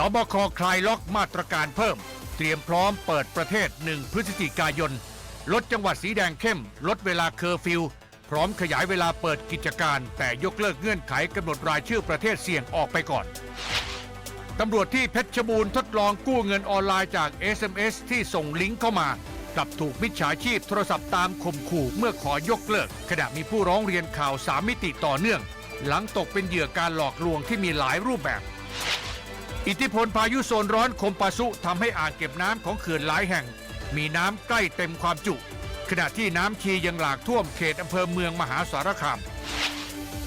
สบคคลายล็อกมาตรการเพิ่ม เตรียมพร้อมเปิดประเทศ 1 พฤศจิกายน ลดจังหวัดสีแดงเข้ม ลดเวลาเคอร์ฟิว พร้อมขยายเวลาเปิดกิจการ แต่ยกเลิกเงื่อนไขกำหนดรายชื่อประเทศเสี่ยงออกไปก่อนตำรวจที่เพชรบูรณ์ทดลองกู้เงินออนไลน์จาก SMS ที่ส่งลิงก์เข้ามากลับถูกมิจฉาชีพโทรศัพท์ตามข่มขู่เมื่อขอยกเลิก ขณะมีผู้ร้องเรียนข่าวสามมิติต่อเนื่อง หลังตกเป็นเหยื่อการหลอกลวงที่มีหลายรูปแบบ อิทธิพลพายุโซนร้อนคมปาซุทำให้อ่างเก็บน้ำของเขื่อนหลายแห่ง มีน้ำใกล้เต็มความจุ ขณะที่น้ำชียังหลากท่วมเขตอำเภอเมืองมหาสารคาม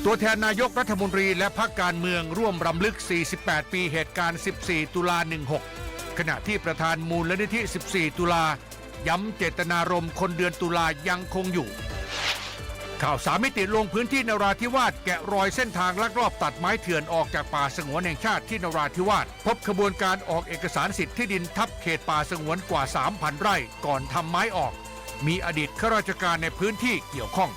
ตัวแทนนายกรัฐมนตรีและพรรคการเมืองร่วมรำลึก 48 ปีเหตุการณ์ 14 ตุลา 16 ขณะที่ประธานมูลนิธิ 14 ตุลา ย้ำเจตนารมณ์คนเดือนตุลายังคงอยู่ ข่าวสามมิติลงพื้นที่นราธิวาสแกะรอยเส้นทางลักลอบตัดไม้เถื่อนออกจากป่าสงวนแห่งชาติที่นราธิวาสพบขบวนการออกเอกสารสิทธิ์ที่ดินทับเขตป่าสงวนกว่า 3,000 ไร่ก่อนทำไม้ออก มีอดีตข้าราชการในพื้นที่เกี่ยวข้อง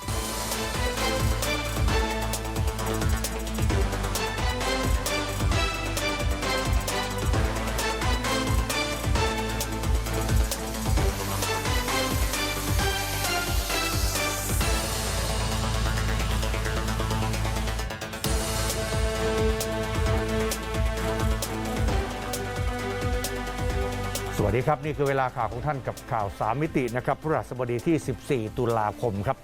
สวัสดีครับ นี่คือเวลาข่าวของท่านกับข่าวสามมิตินะครับพฤหัสบดีที่ 14 ตุลาคมครับ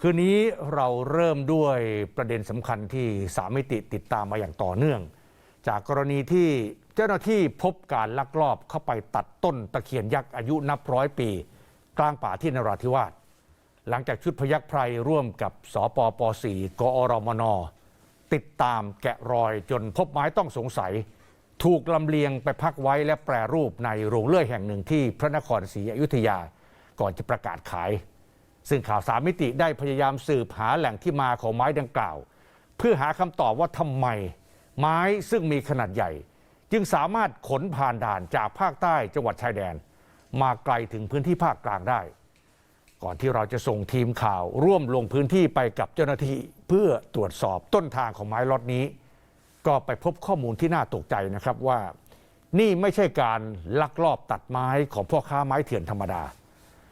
คืนนี้เราเริ่มด้วยประเด็นสำคัญที่สามมิติติดตามมาอย่างต่อเนื่อง จากกรณีที่เจ้าหน้าที่พบการลักลอบเข้าไปตัดต้นตะเคียนยักษ์อายุนับร้อยปี กลางป่าที่นราธิวาสหลังจากชุดพยักไพรร่วมกับสปป 4 กอรมน ติดตามแกะรอยจนพบไม้ต้องสงสัย ถูกลำเลียงไปพักไว้และแปรรูปในโรงเลื่อยแห่งหนึ่งที่พระนครศรีอยุธยาก่อนจะประกาศขาย ซึ่งข่าวสามมิติได้พยายามสืบหาแหล่งที่มาของไม้ดังกล่าว เพื่อหาคำตอบว่าทำไม ไม้ซึ่งมีขนาดใหญ่ จึงสามารถขนผ่านด่านจากภาคใต้จังหวัดชายแดน มาไกลถึงพื้นที่ภาคกลางได้ ก่อนที่เราจะส่งทีมข่าวร่วมลงพื้นที่ไปกับเจ้าหน้าที่เพื่อตรวจสอบต้นทางของไม้ล็อตนี้ ก็ไปพบข้อมูลที่น่าตกใจนะครับว่านี่ไม่ใช่การลักลอบตัดไม้ของพ่อค้าไม้เถื่อนธรรมดา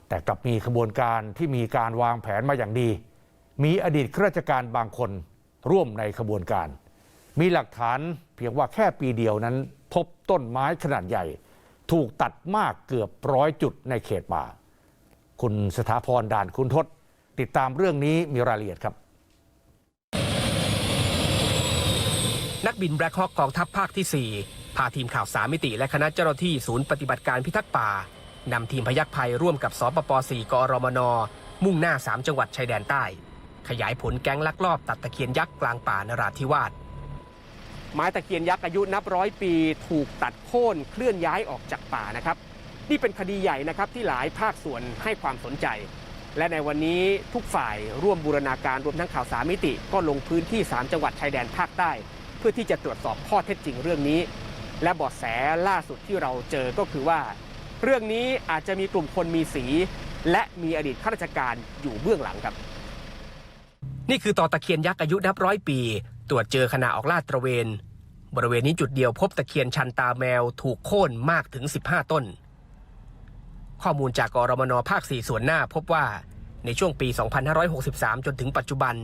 แต่กลับมีขบวนการที่มีการวางแผนมาอย่างดี มีอดีตข้าราชการบางคนร่วมในขบวนการ มีหลักฐานเพียงว่าแค่ปีเดียวนั้น พบต้นไม้ขนาดใหญ่ ถูกตัดมากเกือบร้อยจุดในเขตป่า คุณสถาพรด่านคุณทศติดตามเรื่องนี้มีรายละเอียดครับ นักบินแบล็คฮอ k กองทัพภาคที่ 4 พาทีมข่าวสามิติ และคณะเจ้าหน้าที่ศูนย์ปฏิบัติการพิทักษ์ป่านำทีมพยักภัยร่วมกับสปป 4 กอรมน มุ่งหน้า 3 จังหวัดชายแดนใต้ ขยายผลแก๊งลักลอบตัดตะเคียนยักษ์กลางป่านราธิวาสไม้ตะเคียนยักษ์อายุนับร้อยปี ถูกตัดโค่นเคลื่อนย้ายออกจากป่านะครับ นี่เป็นคดีใหญ่นะครับที่หลายภาคส่วนให้ความสนใจ และในวันนี้ทุกฝ่ายร่วมบูรณาการรวมทั้งข่าวสามมิติ ก็ลงพื้นที่ 3 จังหวัดชายแดนภาคใต้ เพื่อที่จะตรวจสอบข้อเท็จจริงเรื่องนี้ และเบาะแสล่าสุดที่เราเจอก็คือว่า เรื่องนี้อาจจะมีกลุ่มคนมีสี และมีอดีตข้าราชการอยู่เบื้องหลังครับ นี่คือต่อตะเคียนยักษ์อายุนับร้อยปี ตรวจเจอขณะออกลาดตระเวน บริเวณนี้จุดเดียวพบตะเคียนชันตาแมวถูกโค่นมากถึง 15 ต้น ข้อมูลจากกรมนภาค 4 ส่วนหน้าพบว่าในช่วงปี 2563 จนถึงปัจจุบัน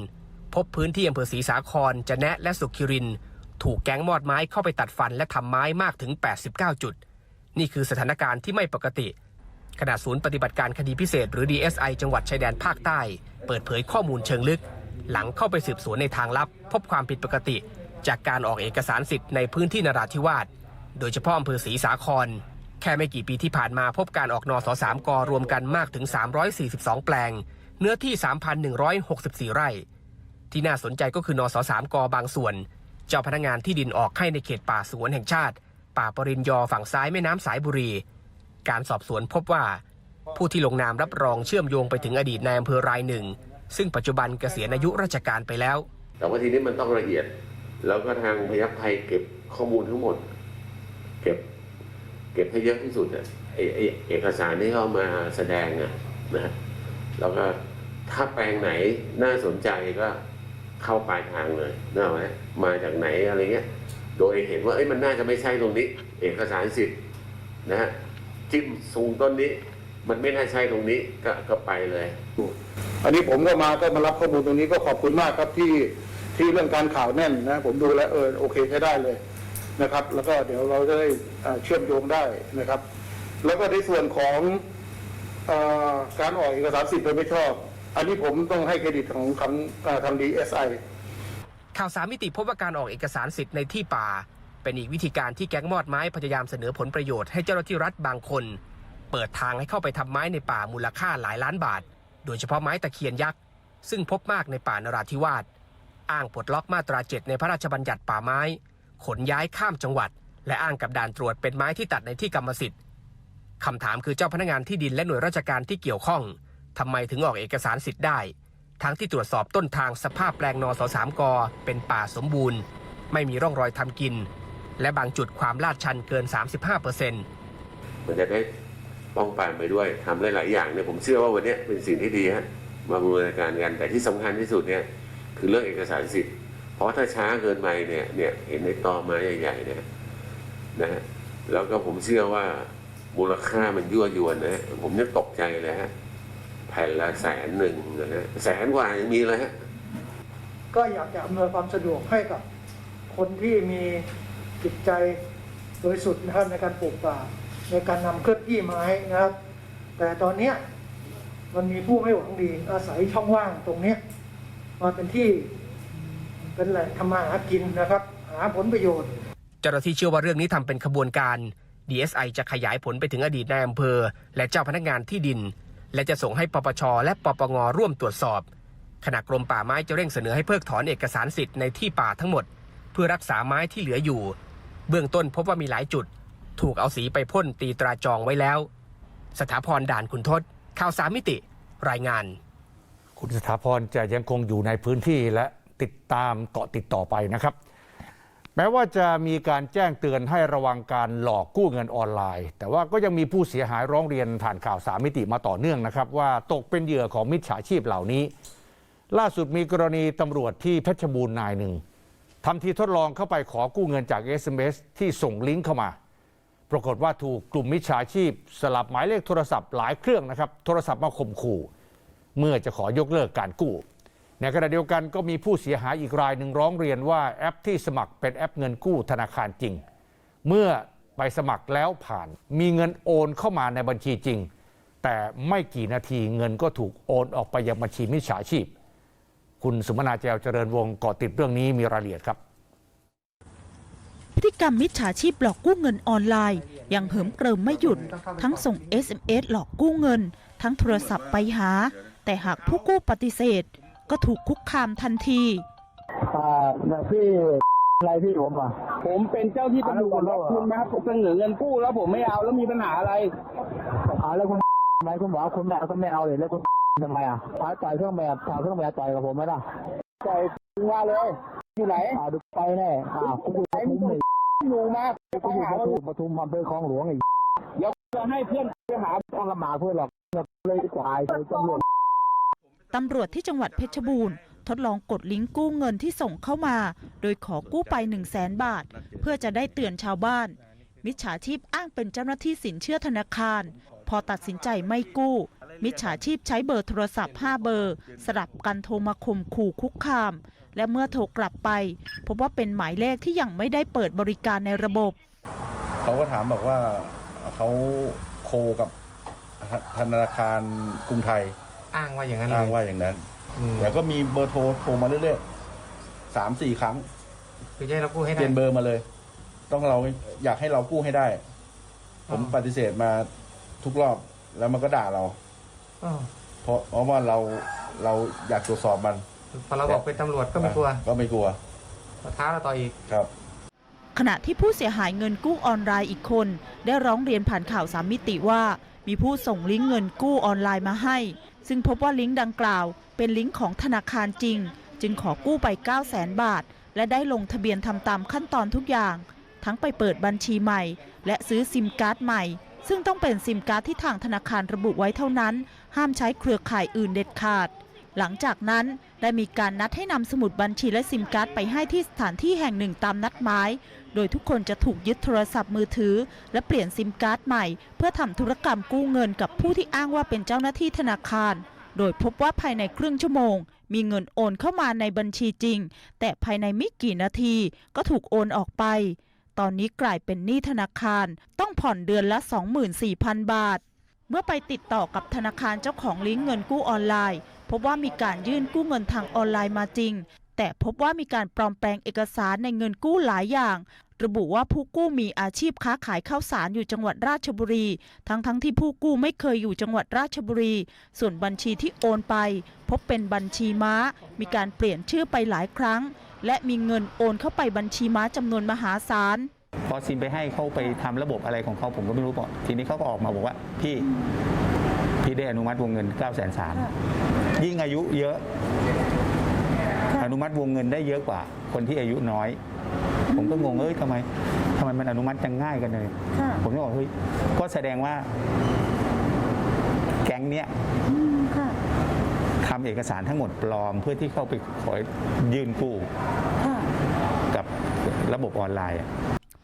พบพื้นที่อำเภอศรีสาครจะแนะและสุขิริน ถูกแก๊งมอดไม้เข้าไปตัดฟันและทำไม้มากถึง 89 จุด นี่คือสถานการณ์ที่ไม่ปกติขณะศูนย์ปฏิบัติการคดีพิเศษ หรือ DSI จังหวัดชายแดนภาคใต้ เปิดเผยข้อมูลเชิงลึก หลังเข้าไปสืบสวนในทางลับ พบความผิดปกติ จากการออกเอกสารสิทธิ์ในพื้นที่นราธิวาสโดยเฉพาะอำเภอศรีสาคร แค่ไม่กี่ปีที่ผ่านมาพบการออกนอสสามกรวมกันมากถึง 342 แปลง เนื้อที่ 3,164 ไร่ ที่น่าสนใจก็คือนอสสามกบางส่วน เจ้าพนักงานที่ดินออกให้ในเขตป่าสวนแห่งชาติ ป่าปริญยอฝั่งซ้ายแม่น้ำสายบุรี การสอบสวนพบว่า ผู้ที่ลงนามรับรองเชื่อมโยงไปถึงอดีตนายอำเภอรายหนึ่ง ซึ่งปัจจุบันเกษียณอายุราชการไปแล้ว แต่ว่าทีนี้มันต้องละเอียด แล้วก็ทางพยัคฆ์ไทยเก็บข้อมูลทั้งหมด เก็บเก็บให้เยอะที่สุดอะไอเอกสารที่เขาเอามาแสดงอะนะแล้วก็ถ้าแปลงไหนน่าสนใจก็ เข้าปลายทางเลยนึกออกไหมมาจากไหนอะไรเงี้ย โดยเห็นว่าเอ้ยมันน่าจะไม่ใช่ตรงนี้ เอกสารสิทธิ์นะฮะจิ้มสูงต้นนี้ มันไม่น่าใช่ตรงนี้ก็ก็ไปเลยอันนี้ผมก็มาก็มารับข้อมูลตรงนี้ก็ขอบคุณมากครับที่ที่เรื่องการข่าวแน่นนะผมดูแล้วเออโอเคใช้ได้เลยนะครับ แล้วก็เดี๋ยวเราจะได้เชื่อมโยงได้นะครับ แล้วก็ในส่วนของอการออกเอกสารสิทธิ์โดยไม่ชอบ อันนี้ผมต้องให้เครดิตของทางทางดีเอสไอข่าวสามมิติพบว่าการออกเอกสารสิทธิ์ในที่ป่า เป็นอีกวิธีการที่แก๊งมอดไม้พยายามเสนอผลประโยชน์ให้เจ้าหน้าที่รัฐบางคน เปิดทางให้เข้าไปทำไม้ในป่ามูลค่าหลายล้านบาท โดยเฉพาะไม้ตะเคียนยักษ์ซึ่งพบมากในป่านราธิวาสอ้างปลดล็อกมาตราเจ็ดในพระราชบัญญัติป่าไม้ ขนย้ายข้ามจังหวัด และอ้างกับด่านตรวจเป็นไม้ที่ตัดในที่กรรมสิทธิ์คำถามคือเจ้าพนักงานที่ดินและหน่วยราชการที่เกี่ยวข้อง ทำไมถึงออกเอกสารสิทธิ์ได้ ทั้งที่ตรวจสอบต้นทางสภาพแปลงนอสสามกอเป็นป่าสมบูรณ์ ไม่มีร่องรอยทำกิน และบางจุดความลาดชันเกิน 35%มันจะได้ป้องกันไปด้วยทำหลาย ๆ อย่างเนี่ยผมเชื่อว่าวันนี้เป็นสิ่งที่ดีฮะมาบูรณาการกันแต่ที่สำคัญที่สุดเนี่ยคือเรื่องเอกสารสิทธิ์เพราะถ้าช้าเกินไปเนี่ยเนี่ยเห็นในตอไม้ใหญ่ ๆ เนี่ยนะฮะแล้วก็ผมเชื่อว่ามูลค่ามันยั่วยวนนะฮะผมเนี่ยตกใจเลยฮะ ผ่นละแสนหนึ่งนะฮะแสนกว่ายังมีเลยฮะก็อยากจะอำนวยความสะดวกให้กับคนที่มีจิตใจโดยสุดนะครับในการปลูกป่า ในการนำเคลื่อนที่ไม้นะครับ แต่ตอนเนี้ยมันมีผู้ไม่หวังดีอาศัยช่องว่างตรงเนี้ยมาเป็นที่เป็นแหล่งทำมาหากินนะครับ หาผลประโยชน์ เจ้าหน้าที่เชื่อว่าเรื่องนี้ทำเป็นขบวนการ DSI จะขยายผลไปถึงอดีตนายอำเภอ และเจ้าพนักงานที่ดิน และจะส่งให้ปปชและปปงร่วมตรวจสอบขณะกรมป่าไม้จะเร่งเสนอให้เพิกถอนเอกสารสิทธิ์ในที่ป่าทั้งหมด เพื่อรักษาไม้ที่เหลืออยู่ เบื้องต้นพบว่ามีหลายจุด ถูกเอาสีไปพ่นตีตราจองไว้แล้ว สถาพรด่านคุณทศข่าวสามมิติ รายงาน คุณสถาพรจะยังคงอยู่ในพื้นที่และติดตามเกาะติดต่อไปนะครับ แม้ว่าจะมีการแจ้งเตือนให้ระวังการหลอกกู้เงินออนไลน์ แต่ว่าก็ยังมีผู้เสียหายร้องเรียนผ่านข่าวสามมิติมาต่อเนื่องนะครับ ว่าตกเป็นเหยื่อของมิจฉาชีพเหล่านี้ ล่าสุดมีกรณีตำรวจที่เพชรบูรณ์นายหนึ่งทำทีทดลองเข้าไปขอกู้เงินจาก SMS ที่ส่งลิงก์เข้ามา ปรากฏว่าถูกกลุ่มมิจฉาชีพ สลับหมายเลขโทรศัพท์หลายเครื่องนะครับโทรศัพท์มาข่มขู่ เมื่อจะขอยกเลิกการกู้ ในขณะเดียวกันก็มีผู้เสียหายอีกรายหนึ่งร้องเรียนว่าแอปที่สมัครเป็นแอปเงินกู้ธนาคารจริง เมื่อไปสมัครแล้วผ่านมีเงินโอนเข้ามาในบัญชีจริง แต่ไม่กี่นาทีเงินก็ถูกโอนออกไปยังบัญชีมิจฉาชีพ คุณสุมนาแจวเจริญวงศ์เกาะติดเรื่องนี้มีรายละเอียดครับพฤติกรรมมิจฉาชีพหลอกกู้เงินออนไลน์ ยังเหิมเกริมไม่หยุด ทั้งส่ง SMS หลอกกู้เงิน ทั้งโทรศัพท์ไปหา แต่หากผู้กู้ปฏิเสธ ก็ถูกคุกคามทันทีอ่าแบบพี่อะไรพี่ผมอะ ผมเป็นเจ้าที่ตำรวจแล้วคุณมาเสนอเงินกู้แล้วผมไม่เอาแล้วมีปัญหาอะไรอ่าแล้วคุณทำไมคุณบอกว่าคุณไม่เอาก็ไม่เอาเลยแล้วคุณทำไมอะพาต่อยเครื่องแบบต่อยเครื่องแบบต่อยกับผมไหมล่ะต่อยว่าเลย อยู่ไหนอ่าดูไปแน่อ่าคุณอยู่ปทุมอีกหนูมาไปคุณอยู่หาปว่าทุมปทุมอำเภอคลองหลวงอีกเดี๋ยวจะให้เพื่อนไปหาต้องลำบากเพื่อนหรอกเลยดีกว่าไอ้ตำรวจ ตำรวจที่จังหวัดเพชรบูรณ์ทดลองกดลิงก์กู้เงินที่ส่งเข้ามา โดยขอกู้ไป 1 0 0 0 0แสนบาท เพื่อจะได้เตือนชาวบ้าน มิจฉาชีพอ้างเป็นเจ้าหน้าที่สินเชื่อธนาคาร พอตัดสินใจไม่กู้ มิจฉาชีพใช้เบอร์โทรศัพท์ 5 เบอร์ สลับกันโทรมาข่มขู่คุกคาม และเมื่อโทรกลับไป พบว่าเป็นหมายเลขที่ยังไม่ได้เปิดบริการในระบบ เขาก็ถามบอกว่าเขาโคกับธนาคารกรุงไทย อ้างว่าอย่างนั้นเลอ้างยว่าอย่างนั้นแต่ก็มีเบอร์โทรโทรมาเรื่อยๆสามสี่ครั้ง คือให้เรากู้ให้เปลี่ยนเบอร์มาเลย ต้องเราอยากให้เรากู้ให้ได้ ผมปฏิเสธมาทุกรอบแล้วมันก็ด่าเราเพราะเพราะว่าเราเราอยากตรวจสอบมันพอเราบอกเป็นตำรวจก็ไม่กลัวก็ไม่กลัวท้าเราต่ออีก ครับ ขณะที่ผู้เสียหายเงินกู้ออนไลน์อีกคน ได้ร้องเรียนผ่านข่าวสามมิติว่า มีผู้ส่งลิงก์เงินกู้ออนไลน์มาให้ ซึ่งพบว่าลิงก์ดังกล่าว เป็นลิงก์ของธนาคารจริง จึงขอกู้ไป 9 0 0 0 0 0บาท และได้ลงทะเบียนทำตามขั้นตอนทุกอย่าง ทั้งไปเปิดบัญชีใหม่ และซื้อซิมการ์ดใหม่ ซึ่งต้องเป็นซิมการ์ดที่ทางธนาคารระบุไว้เท่านั้น ห้ามใช้เครือข่ายอื่นเด็ดขาด หลังจากนั้นได้มีการนัดให้นำสมุดบัญชีและซิมการ์ดไปให้ที่สถานที่แห่งหนึ่งตามนัดหมาย โดยทุกคนจะถูกยึดโทรศัพท์มือถือ และเปลี่ยนซิมการ์ดใหม่ เพื่อทำธุรกรรมกู้เงินกับผู้ที่อ้างว่าเป็นเจ้าหน้าที่ธนาคาร โดยพบว่าภายในครึ่งชั่วโมง มีเงินโอนเข้ามาในบัญชีจริง แต่ภายในไม่กี่นาทีก็ถูกโอนออกไป ตอนนี้กลายเป็นหนี้ธนาคาร ต้องผ่อนเดือนละ 24,000 บาท เมื่อไปติดต่อกับธนาคารเจ้าของลิงก์เงินกู้ออนไลน์ พบว่ามีการยื่นกู้เงินทางออนไลน์มาจริง แต่พบว่ามีการปลอมแปลงเอกสารในเงินกู้หลายอย่าง ระบุว่าผู้กู้มีอาชีพค้าขายข้าวสารอยู่จังหวัดราชบุรี ทั้งๆทที่ผู้กู้ไม่เคยอยู่จังหวัดราชบุรี ส่วนบัญชีที่โอนไป พบเป็นบัญชีม้า มีการเปลี่ยนชื่อไปหลายครั้ง และมีเงินโอนเข้าไปบัญชีม้าจำนวนมหาศาลพอซิมไปให้เขาไปทำระบบอะไรของเขาผมก็ไม่รู้บอกทีนี้เขาก็ออกมาบอกว่าพี่ พี่ได้อนุมัติวงเงิน 9 3 0 0 0ยิ่งอายุเยอะ อนุมัติวงเงินได้เยอะกว่า คนที่อายุน้อย ผมก็งงเอ้ยทำไมทำไมมันอนุมัติจังง่ายกันเลยผมก็บอกเฮ้ยก็แสดงว่า แก๊งเนี้ยทำเอกสารทั้งหมดปลอม เพื่อที่เข้าไปขอยื่นกู้กับระบบออนไลน์อะ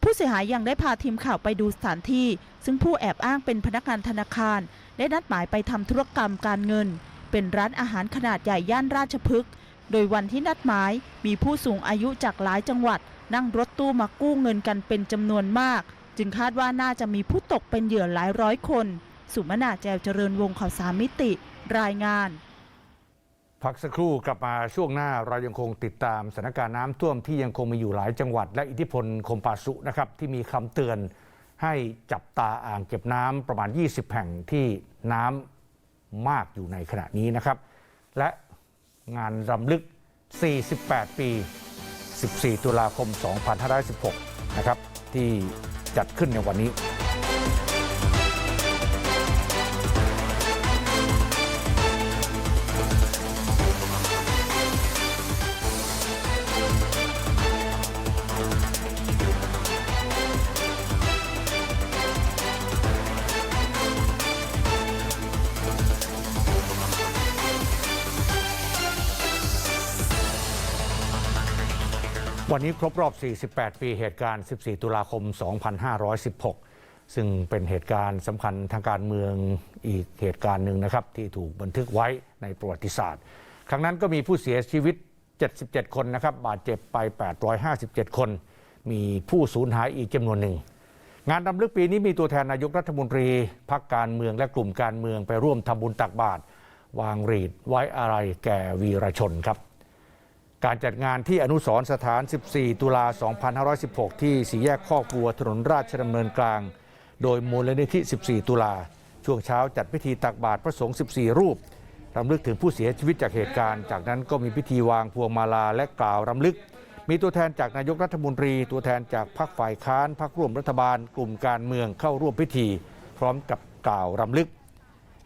ผู้เสียหายยังได้พาทีมข่าวไปดูสถานที่ ซึ่งผู้แอบอ้างเป็นพนักงานธนาคาร ได้นัดหมายไปทำธุรกรรมการเงิน เป็นร้านอาหารขนาดใหญ่ย่านราชพฤกษ์โดยวันที่นัดหมายมีผู้สูงอายุจากหลายจังหวัด นั่งรถตู้มากู้เงินกันเป็นจำนวนมาก จึงคาดว่าน่าจะมีผู้ตกเป็นเหยื่อหลายร้อยคน สุมนาแจวเจริญวงข่าวสามมิติ รายงานพักสักครู่กลับมาช่วงหน้าเรายังคงติดตามสถานการณ์น้ำท่วมที่ยังคงมีอยู่หลายจังหวัด และอิทธิพลคมปาสุนะครับที่มีคำเตือน ให้จับตาอ่างเก็บน้ำประมาณ 20 แห่งที่น้ำมากอยู่ในขณะนี้นะครับ และงานรำลึก 48 ปี 14 ตุลาคม 2516 นะครับ ที่จัดขึ้นในวันนี้ วันนี้ครบรอบ 48 ปีเหตุการณ์ 14 ตุลาคม 2516 ซึ่งเป็นเหตุการณ์สำคัญทางการเมืองอีกเหตุการณ์หนึ่งนะครับที่ถูกบันทึกไว้ในประวัติศาสตร์ ครั้งนั้นก็มีผู้เสียชีวิต 77 คนนะครับ บาดเจ็บไป 857 คน มีผู้สูญหายอีกจำนวนหนึ่ง งานรำลึกปีนี้มีตัวแทนนายกรัฐมนตรีพักการเมืองและกลุ่มการเมืองไปร่วมทำบุญตักบาตรวางรีดไว้อะไรแก่วีรชนครับ การจัดงานที่อนุสรสถาน 14 ตุลา 2516 ที่สีแยกข้อกวัวถนนราชดำเนินกลาง โดยมูลนิธิ 14 ตุลา ช่วงเช้าจัดพิธีตักบาตรพระสงฆ์ 14 รูปรำลึกถึงผู้เสียชีวิตจากเหตุการณ์ จากนั้นก็มีพิธีวางพวงมาลาและกล่าวรำลึก มีตัวแทนจากนายกรัฐมนตรี ตัวแทนจากพรรคฝ่ายค้านพรรคร่วมรัฐบาล กลุ่มการเมืองเข้าร่วมพิธี พร้อมกับกล่าวรำลึก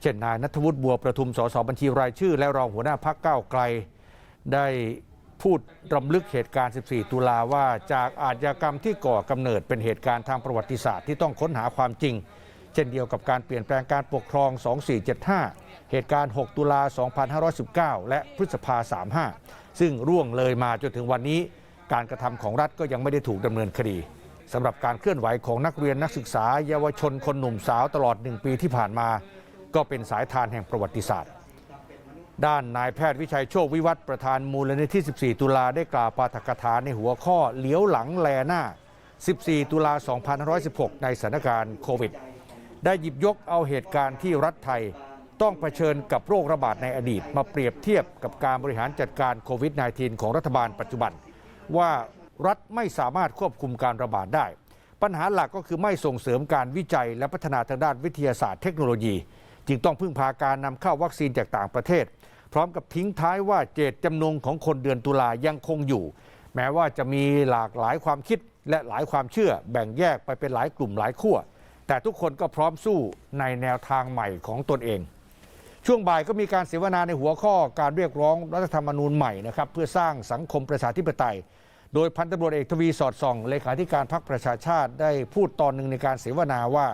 เช่นนายนัทวุฒิบัวประทุมสสบัญชีรายชื่อ และรองหัวหน้าพักก้าวไกล ได้ พูดรำลึกเหตุการณ์ 14 ตุลาว่าจากอาชญากรรมที่ก่อกำเนิดเป็นเหตุการณ์ทางประวัติศาสตร์ที่ต้องค้นหาความจริง เช่นเดียวกับการเปลี่ยนแปลงการปกครอง 2475 เหตุการณ์ 6 ตุลา 2519 และพฤษภา 35 ซึ่งร่วงเลยมาจนถึงวันนี้ การกระทำของรัฐก็ยังไม่ได้ถูกดำเนินคดีสำหรับการเคลื่อนไหวของนักเรียนนักศึกษา เยาวชนคนหนุ่มสาวตลอดหนึ่งปีที่ผ่านมา ก็เป็นสายทานแห่งประวัติศาสตร์ ด้านนายแพทย์วิชัยโชควิวัฒน์ประธานมูลนิธิ 14 ตุลาได้กล่าวปาฐกถาในหัวข้อเลี้ยวหลังแลหน้า 14 ตุลา 2516 ในสถานการณ์โควิด ได้หยิบยกเอาเหตุการณ์ที่รัฐไทยต้องเผชิญกับโรคระบาดในอดีต มาเปรียบเทียบกับการบริหารจัดการโควิด -19 ของรัฐบาลปัจจุบัน ว่ารัฐไม่สามารถควบคุมการระบาดได้ ปัญหาหลักก็คือไม่ส่งเสริมการวิจัยและพัฒนาทางด้านวิทยาศาสตร์เทคโนโลยี จึงต้องพึ่งพาการนำเข้าวัคซีนจากต่างประเทศ พร้อมกับทิ้งท้ายว่าเจตจำนงของคนเดือนตุลายังคงอยู่ แม้ว่าจะมีหลากหลายความคิดและหลายความเชื่อแบ่งแยกไปเป็นหลายกลุ่มหลายขั้วแต่ทุกคนก็พร้อมสู้ในแนวทางใหม่ของตนเอง ช่วงบ่ายก็มีการเสวนาในหัวข้อการเรียกร้องรัฐธรรมนูญใหม่นะครับเพื่อสร้างสังคมประชาธิปไตย โดยพันตำรวจเอกทวีสอดส่อง เลขาธิการพรรคประชาชาติได้พูดตอนหนึ่งในการเสวนาว่า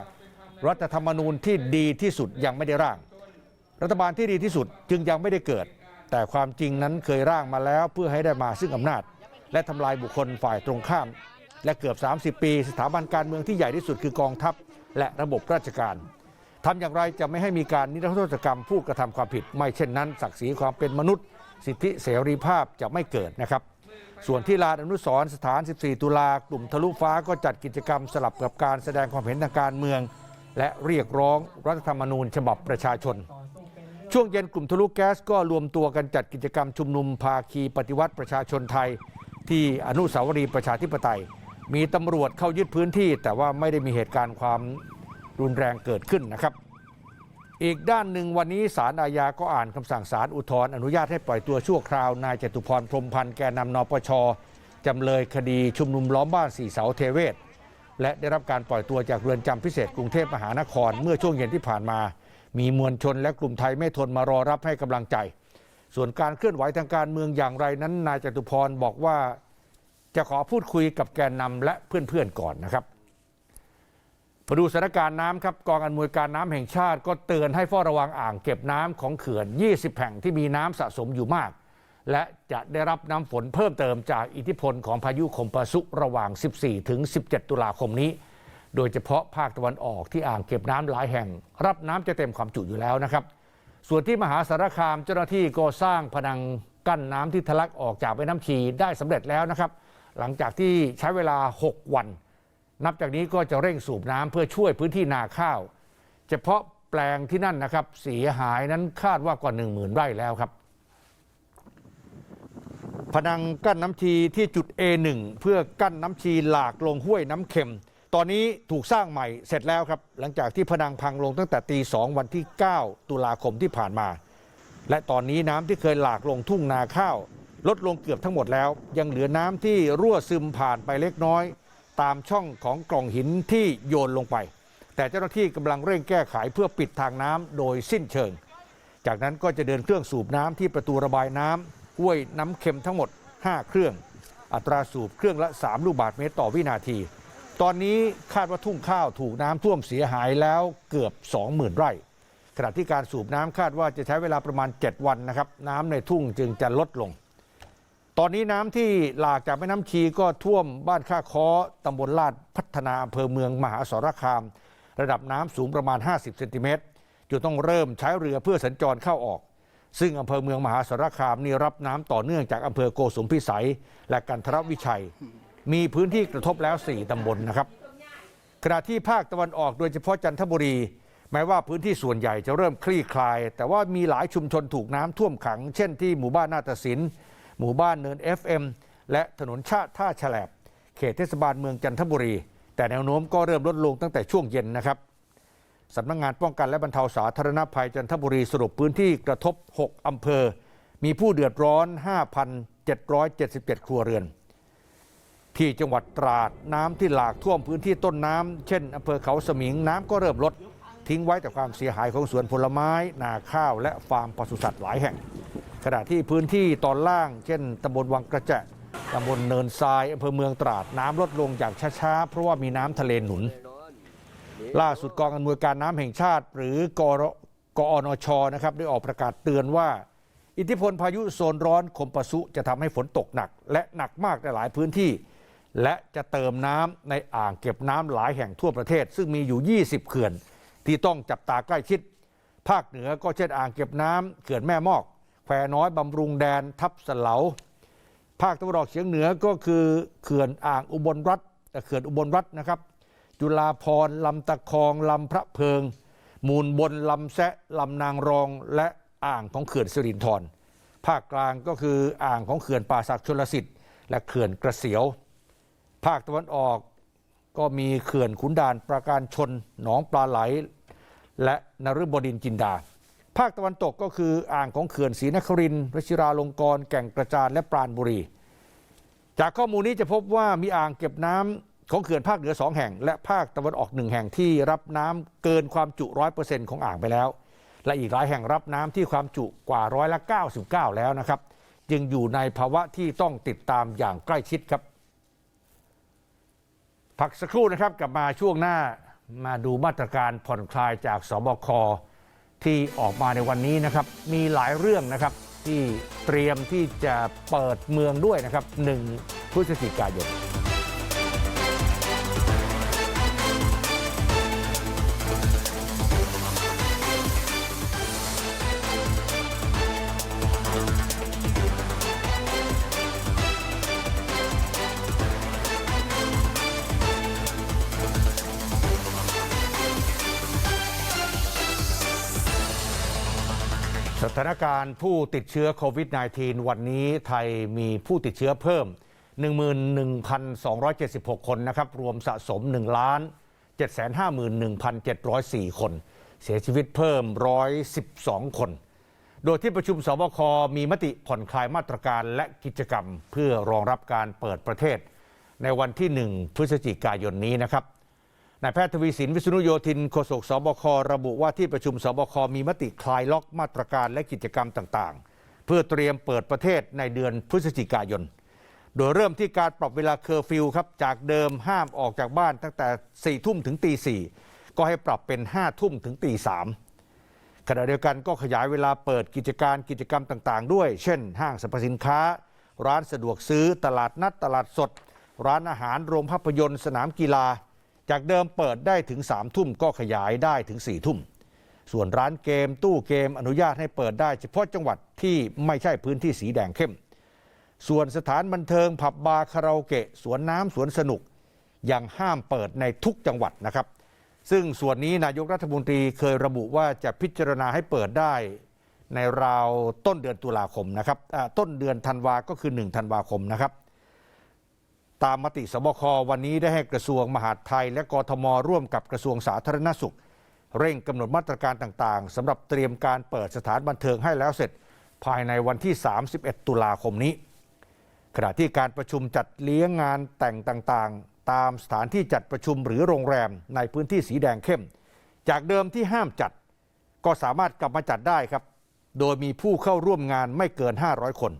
รัฐธรรมนูญที่ดีที่สุดยังไม่ได้ร่าง รัฐบาลที่ดีที่สุดจึงยังไม่ได้เกิด แต่ความจริงนั้นเคยร่างมาแล้วเพื่อให้ได้มาซึ่งอำนาจ และทำลายบุคคลฝ่ายตรงข้าม และเกือบ 30 ปี สถาบันการเมืองที่ใหญ่ที่สุดคือกองทัพ และระบบราชการทำอย่างไรจะไม่ให้มีการนิรโทษกรรมผู้กระทำความผิด ไม่เช่นนั้น ศักดิ์ศรีความเป็นมนุษย์ สิทธิเสรีภาพจะไม่เกิดนะครับ ส่วนที่ลานอนุสรสถาน 14 ตุลากลุ่มทะลุฟ้าก็จัดกิจกรรมสลับกับการแสดงความเห็นทางการเมือง และเรียกร้องรัฐธรรมนูญฉบับประชาชน ช่วงเย็นกลุ่มทะลุแก๊สก็รวมตัวกันจัดกิจกรรมชุมนุมภาคีปฏิวัติประชาชนไทย ที่อนุสาวรีย์ประชาธิปไตย มีตำรวจเข้ายึดพื้นที่ แต่ว่าไม่ได้มีเหตุการณ์ความรุนแรงเกิดขึ้นนะครับ อีกด้านหนึ่งวันนี้ศาลอาญาก็อ่านคำสั่งศาลอุทธรณ์อนุญาตให้ปล่อยตัวชั่วคราวนายจตุพรพรมพันธ์แกนนำนปชจำเลยคดีชุมนุมล้อมบ้านสี่เสาเทเวศและได้รับการปล่อยตัวจากเรือนจำพิเศษกรุงเทพมหานครเมื่อช่วงเย็นที่ผ่านมา มีมวลชนและกลุ่มไทยไม่ทนมารอรับให้กำลังใจ ส่วนการเคลื่อนไหวทางการเมืองอย่างไรนั้น นายจตุพรบอกว่าจะขอพูดคุยกับแกนนำและเพื่อนๆก่อนนะครับมาดูสถานการณ์น้ำครับกองอำนวยการน้ำแห่งชาติ ก็เตือนให้เฝ้าระวังอ่างเก็บน้ำของเขื่อน 20 แห่งที่มีน้ำสะสมอยู่มาก และจะได้รับน้ำฝนเพิ่มเติมจากอิทธิพลของพายุคมปาสุระหว่าง 14 ถึง 17 ตุลาคมนี้ โดยเฉพาะภาคตะวันออกที่อ่างเก็บน้ำหลายแห่ง รับน้ำจะเต็มความจุอยู่แล้วนะครับ ส่วนที่มหาสารคามเจ้าหน้าที่ก็สร้างพนังกั้นน้ำที่ทะลักออกจากแม่น้ำชีได้สำเร็จแล้วนะครับ หลังจากที่ใช้เวลา 6 วัน นับจากนี้ก็จะเร่งสูบน้ำเพื่อช่วยพื้นที่นาข้าว เฉพาะแปลงที่นั่นนะครับเสียหายนั้นคาดว่ากว่า1 0,000ไร่แล้วครับพนังกั้นน้ำชีที่จุด A1 เพื่อกั้นน้ำชีหลากลงห้วยน้ำเค็ม ตอนนี้ถูกสร้างใหม่เสร็จแล้วครับ หลังจากที่พนังพังลงตั้งแต่ตีสองวันที่ 9 ตุลาคมที่ผ่านมา และตอนนี้น้ำที่เคยหลากลงทุ่งนาข้าว ลดลงเกือบทั้งหมดแล้ว ยังเหลือน้ำที่รั่วซึมผ่านไปเล็กน้อย ตามช่องของกล่องหินที่โยนลงไป แต่เจ้าหน้าที่กำลังเร่งแก้ไขเพื่อปิดทางน้ำโดยสิ้นเชิง จากนั้นก็จะเดินเครื่องสูบน้ำที่ประตูระบายน้ำห้วยน้ำเค็มทั้งหมด 5 เครื่อง อัตราสูบเครื่องละ 3 ลูกบาศก์เมตรต่อวินาที ตอนนี้คาดว่าทุ่งข้าวถูกน้ำท่วมเสียหายแล้วเกือบ 20,000 ไร่ ขณะที่การสูบน้ำคาดว่าจะใช้เวลาประมาณ 7 วันนะครับ น้ำในทุ่งจึงจะลดลง ตอนนี้น้ำที่หลากจากแม่น้ำชีก็ท่วมบ้านค่าค้อตำบลลาดพัฒนาอำเภอเมืองมหาสารคาม ระดับน้ำสูงประมาณ 50 เซนติเมตรจนต้องเริ่มใช้เรือเพื่อสัญจรเข้าออก ซึ่งอำเภอเมืองมหาสารคามนี่รับน้ำต่อเนื่องจากอำเภอโกสุมพิสัย และกันทรวิชัย มีพื้นที่กระทบแล้ว 4 ตำบลนะครับ ขณะที่ภาคตะวันออกโดยเฉพาะจันทบุรี แม้ว่าพื้นที่ส่วนใหญ่จะเริ่มคลี่คลาย แต่ว่ามีหลายชุมชนถูกน้ำท่วมขัง เช่นที่หมู่บ้านนาฏศิลป์หมู่บ้านเนิน FM และถนนชาติท่าฉลบเขตเทศบาลเมืองจันทบุรี แต่แนวโน้มก็เริ่มลดลงตั้งแต่ช่วงเย็นนะครับสำนักงงานป้องกันและบรรเทาสาธารณภัยจันทบุรีสรุปพื้นที่กระทบ 6 อำเภอ มีผู้เดือดร้อน 5,777 ครัวเรือน ที่จังหวัดตราดน้ำที่หลากท่วมพื้นที่ต้นน้ำเช่นอำเภอเขาสมิงน้ำก็เริ่มลด ทิ้งไว้แต่ความเสียหายของสวนผลไม้ นาข้าวและฟาร์มปศุสัตว์หลายแห่ง ขณะที่พื้นที่ตอนล่าง เช่นตำบลวังกระแจะตำบลเนินทรายอำเภอเมืองตราดน้ำลดลงอย่างช้าๆ เพราะว่ามีน้ำทะเลหนุน ล่าสุดกองอำนวยการน้ำแห่งชาติ หรือกรกอนชนะครับได้ออกประกาศเตือนว่า อิทธิพลพายุโซนร้อนคมปะสุจะทำให้ฝนตกหนัก และหนักมากในหลายพื้นที่ และจะเติมน้ำในอ่างเก็บน้ำหลายแห่งทั่วประเทศ ซึ่งมีอยู่ 20 เขื่อน ที่ต้องจับตาใกล้ชิด ภาคเหนือก็เช่นอ่างเก็บน้ำเขื่อนแม่มอก แควน้อยบำรุงแดนทับสเหลา ภาคตะวันออกเฉียงเหนือก็คือเขื่อนอ่างอุบลรัฐเอ่เขื่อนอุบลรัฐนะครับ จุฬาพรลำตะคองลำพระเพิง มูลบนลำแซะลำนางรองและอ่างของเขื่อนสิรินธรภาคกลางก็คืออ่างของเขื่อนป่าศักดิ์ชลสิทธิ์และเขื่อนกระเสียว ภาคตะวันออกก็มีเขื่อนขุนด่านประการชนหนองปลาไหล และนฤบดินจินดา ภาคตะวันตกก็คืออ่างของเขื่อนศรีนครินทร์วชิราลงกรณ์แก่งกระจานและปราณบุรี จากข้อมูลนี้จะพบว่ามีอ่างเก็บน้ำของเขื่อนภาคเหนือสองแห่ง และภาคตะวันออกหนึ่งแห่งที่รับน้ำเกินความจุร้อยเปอร์เซ็นต์ของอ่างไปแล้ว และอีกหลายแห่งรับน้ำที่ความจุกว่าร้อยละ99แล้วนะครับ จึงอยู่ในภาวะที่ต้องติดตามอย่างใกล้ชิดครับ พักสักครู่นะครับกลับมาช่วงหน้ามาดูมาตรการผ่อนคลายจากสบคที่ออกมาในวันนี้นะครับ มีหลายเรื่องนะครับที่เตรียมที่จะเปิดเมืองด้วยนะครับ 1 พฤศจิกายน ถานการณ์ผู้ติดเชื้อโควิด -19 วันนี้ไทยมีผู้ติดเชื้อเพิ่ม 11,276 คนนะครับ รวมสะสม 1 ล้าน 751,704 คน เสียชีวิตเพิ่ม 112 คน โดยที่ประชุมสบค มีมติผ่อนคลายมาตรการและกิจกรรม เพื่อรองรับการเปิดประเทศ ในวันที่ 1 พฤศจิกายนนี้นะครับ นายแพทย์ทวีสินวิษณุโยธินโฆษกสบคระบุว่าที่ประชุมสบคมีมติคลายล็อกมาตรการและกิจกรรมต่างๆ เพื่อเตรียมเปิดประเทศในเดือนพฤศจิกายน โดยเริ่มที่การปรับเวลาเคอร์ฟิวครับจากเดิมห้ามออกจากบ้านตั้งแต่4ี่ทุ่มถึงตีสี่ก็ให้ปรับเป็น5้าทุ่มถึงตีสามขณะเดียวกันก็ขยายเวลาเปิดกิจการกิจกรรมต่างๆ ด้วย เช่น ห้างสรรพสินค้า ร้านสะดวกซื้อตลาดนัดตลาดสด ร้านอาหารโรงภาพยนตร์สนามกีฬา จากเดิมเปิดได้ถึง3ามทุ่มก็ขยายได้ถึง4ี่ทุ่ม ส่วนร้านเกมตู้เกมอนุญาตให้เปิดได้เฉพาะจังหวัดที่ไม่ใช่พื้นที่สีแดงเข้ม ส่วนสถานบันเทิงผับบาร์คาราโอเกะสวนน้ำสวนสนุก ยังห้ามเปิดในทุกจังหวัดนะครับ ซึ่งส่วนนี้นายกรัฐมนตรีเคยระบุว่าจะพิจารณาให้เปิดได้ในราวต้นเดือนตุลาคมนะครับต้นเดือนธันวาก็คือ 1 ธันวาคมนะครับ ตามมติสบควันนี้ได้ให้กระทรวงมหาดไทย และกทมร่วมกับกระทรวงสาธารณสุข เร่งกำหนดมาตรการต่างๆสำหรับเตรียมการเปิดสถานบันเทิงให้แล้วเสร็จ ภายในวันที่ 31 ตุลาคมนี้ ขณะที่การประชุมจัดเลี้ยงงานแต่งต่างๆ ตามสถานที่จัดประชุมหรือโรงแรมในพื้นที่สีแดงเข้ม จากเดิมที่ห้ามจัด ก็สามารถกลับมาจัดได้ครับ โดยมีผู้เข้าร่วมงานไม่เกิน 500 คน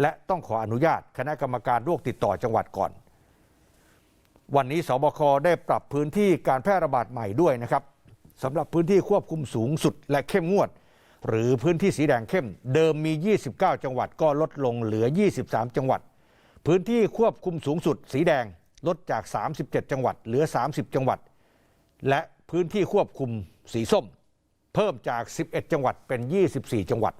และต้องขออนุญาตคณะกรรมการโรคติดต่อจังหวัดก่อน วันนี้สบคได้ปรับพื้นที่การแพร่ระบาดใหม่ด้วยนะครับสำหรับพื้นที่ควบคุมสูงสุดและเข้มงวด หรือพื้นที่สีแดงเข้ม เดิมมี 29 จังหวัดก็ลดลงเหลือ 23 จังหวัด พื้นที่ควบคุมสูงสุด สีแดงลดจาก 37 จังหวัด เหลือ 30 จังหวัด และพื้นที่ควบคุมสีส้ม เพิ่มจาก 11 จังหวัดเป็น 24 จังหวัด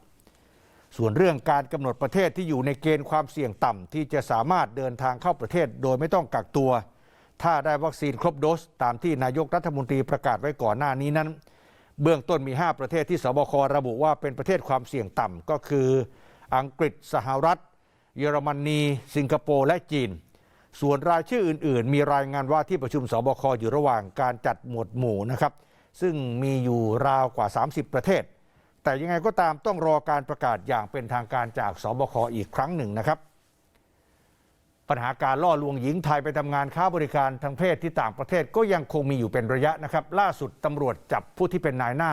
ส่วนเรื่องการกำหนดประเทศที่อยู่ในเกณฑ์ความเสี่ยงต่ำที่จะสามารถเดินทางเข้าประเทศโดยไม่ต้องกักตัว ถ้าได้วัคซีนครบโดส ตามที่นายกรัฐมนตรีประกาศไว้ก่อนหน้านี้นั้น เบื้องต้นมี 5 ประเทศที่สบคระบุว่าเป็นประเทศความเสี่ยงต่ำก็คือ อังกฤษ สหรัฐ เยอรมนี สิงคโปร์และจีน ส่วนรายชื่ออื่น ๆ มีรายงานว่าที่ประชุมสบคอยู่ระหว่างการจัดหมวดหมู่นะครับซึ่งมีอยู่ราวกว่า 30 ประเทศ แต่ยังไงก็ตามต้องรอการประกาศอย่างเป็นทางการจากสบคอีกครั้งหนึ่งนะครับ ปัญหาการล่อลวงหญิงไทยไปทำงานค้าบริการทางเพศที่ต่างประเทศก็ยังคงมีอยู่เป็นระยะนะครับ ล่าสุดตำรวจจับผู้ที่เป็นนายหน้า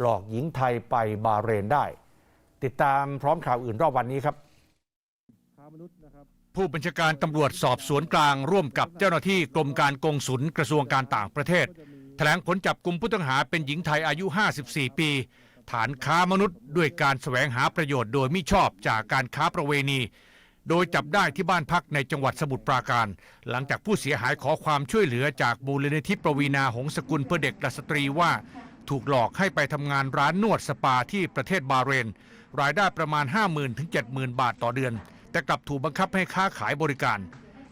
หลอกหญิงไทยไปบาเรนได้ ติดตามพร้อมข่าวอื่นรอบวันนี้ครับผู้บัญชาการตำรวจสอบสวนกลางร่วมกับเจ้าหน้าที่กรมการกงสุลกระทรวงการต่างประเทศ แถลงผลจับกลุ่มผู้ต้องหาเป็นหญิงไทยอายุ 54 ปี ฐานค้ามนุษย์ ด้วยการแสวงหาประโยชน์โดยมิชอบจากการค้าประเวณี โดยจับได้ที่บ้านพักในจังหวัดสมุทรปราการ หลังจากผู้เสียหายขอความช่วยเหลือจากมูลนิธิประวีนาหงสกุลเพื่อเด็กและสตรีว่า ถูกหลอกให้ไปทำงานร้านนวดสปาที่ประเทศบาเรน รายได้ประมาณ 50,000ถึง70,000 บาทต่อเดือน แต่กลับถูกบังคับให้ค้าขายบริการ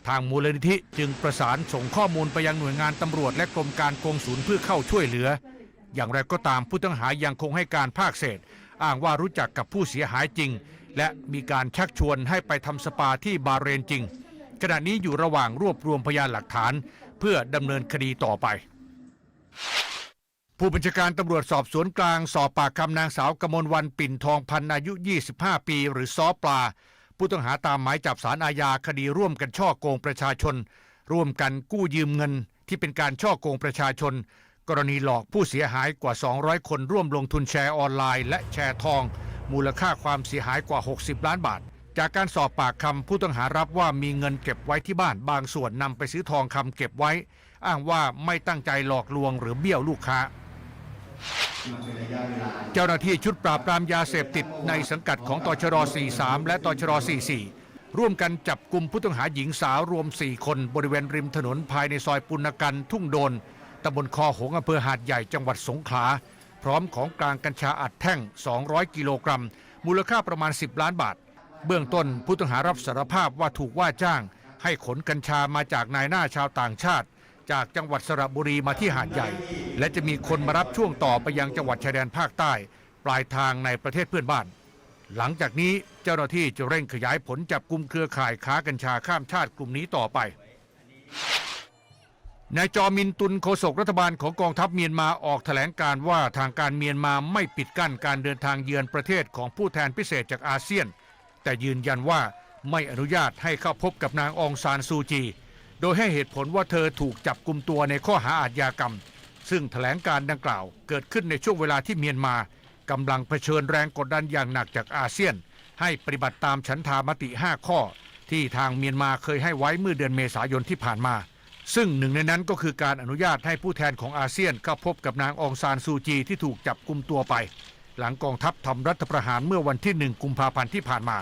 ทางมูลนิธิจึงประสานส่งข้อมูลไปยังหน่วยงานตำรวจและกรมการกงสุลเพื่อเข้าช่วยเหลือ อย่างไรก็ตามผู้ต้องหายังคงให้การภาคเศษ อ้างว่ารู้จักกับผู้เสียหายจริง และมีการชักชวนให้ไปทำสปาที่บาเรนจริง ขณะนี้อยู่ระหว่างรวบรวมพยานหลักฐาน เพื่อดำเนินคดีต่อไป ผู้บัญชาการตำรวจสอบสวนกลางสอบปากคำนางสาวกมลวันปิ่นทองพันอายุ 25 ปี หรือซอปลา ผู้ต้องหาตามหมายจับสารอาญาคดีร่วมกันช่อโกงประชาชน ร่วมกันกู้ยืมเงินที่เป็นการช่อโกงประชาชน กรณีหลอกผู้เสียหายกว่า 200 คนร่วมลงทุนแชร์ออนไลน์และแชร์ทอง มูลค่าความเสียหายกว่า 60 ล้านบาท จากการสอบปากคำผู้ต้องหารับว่ามีเงินเก็บไว้ที่บ้าน บางส่วนนำไปซื้อทองคำเก็บไว้ อ้างว่าไม่ตั้งใจหลอกลวงหรือเบี้ยวลูกค้า เจ้าหน้าที่ชุดปราบปรามยาเสพติดในสังกัดของตชร43 และตชร44ร่วมกันจับกลุ่มผู้ต้องหาหญิงสาวรวม 4 คนบริเวณริมถนนภายในซอยปุณกันทุ่งโดน ตำบลคอหงอำเภอหาดใหญ่จังหวัดสงขลา พร้อมของกลางกัญชาอัดแท่ง 200 กิโลกรัม มูลค่าประมาณ 10 ล้านบาท เบื้องต้นผู้ต้องหารับสารภาพว่าถูกว่าจ้าง ให้ขนกัญชามาจากนายหน้าชาวต่างชาติ จากจังหวัดสระบุรีมาที่หาดใหญ่ และจะมีคนมารับช่วงต่อไปยังจังหวัดชายแดนภาคใต้ ปลายทางในประเทศเพื่อนบ้าน หลังจากนี้เจ้าหน้าที่จะเร่งขยายผลจับกลุ่มเครือข่ายค้ากัญชาข้ามชาติกลุ่มนี้ต่อไป นายจอมินตุนโฆษกรัฐบาลของกองทัพเมียนมาออกแถลงการว่าทางการเมียนมาไม่ปิดกั้นการเดินทางเยือนประเทศของผู้แทนพิเศษจากอาเซียน แต่ยืนยันว่าไม่อนุญาตให้เข้าพบกับนางองซานซูจี โดยให้เหตุผลว่าเธอถูกจับกลุมตัวในข้อหาอาชญากรรม ซึ่งแถลงการดังกล่าวเกิดขึ้นในช่วงเวลาที่เมียนมากำลังเผชิญแรงกดดันอย่างหนักจากอาเซียน ให้ปฏิบัติตามฉันทามติ 5 ข้อ ที่ทางเมียนมาเคยให้ไว้เมื่อเดือนเมษายนที่ผ่านมา ซึ่งหนึ่งในนั้นก็คือการอนุญาตให้ผู้แทนของอาเซียนเข้าพบกับนางองซานซูจีที่ถูกจับกุมตัวไป หลังกองทัพทำรัฐประหารเมื่อวันที่หนึ่งกุมภาพันธ์ที่ผ่านมา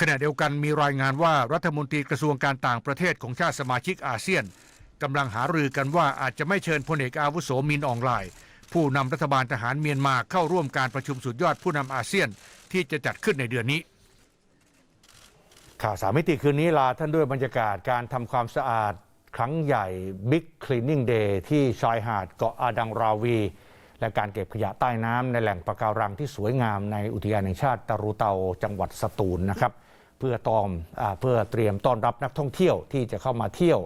ขณะเดียวกันมีรายงานว่ารัฐมนตรีกระทรวงการต่างประเทศของชาติสมาชิกอาเซียนกำลังหารือกันว่าอาจจะไม่เชิญพลเอกอาวุโสมินอองไลน์ผู้นำรัฐบาลทหารเมียนมาเข้าร่วมการประชุมสุดยอดผู้นำอาเซียนที่จะจัดขึ้นในเดือนนี้ ข่าวสามมิติคืนนี้ลาท่านด้วยบรรยากาศการทำความสะอาด ครั้งใหญ่ Big Cleaning Day ที่ชายหาดเกาะอาดังราวี และการเก็บขยะใต้น้ำในแหล่งปะการังที่สวยงามในอุทยานแห่งชาติตะรูเตาจังหวัดสตูลนะครับ เพื่อตอมอเพื่อเตรียมต้อนรับนักท่องเที่ยวที่จะเข้ามาเที่ยว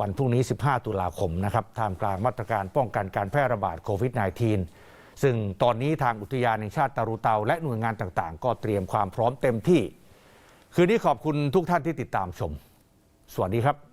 วันพรุ่งนี้ 15 ตุลาคมนะครับท่ามกลางมาตรการป้องกันการแพร่ระบาดโควิด -19 ซึ่งตอนนี้ทางอุทยานแห่งชาติตะรูเตา และหน่วยงานต่างๆ ก็เตรียมความพร้อมเต็มที่ คืนนี้ขอบคุณทุกท่านที่ติดตามชม สวัสดีครับ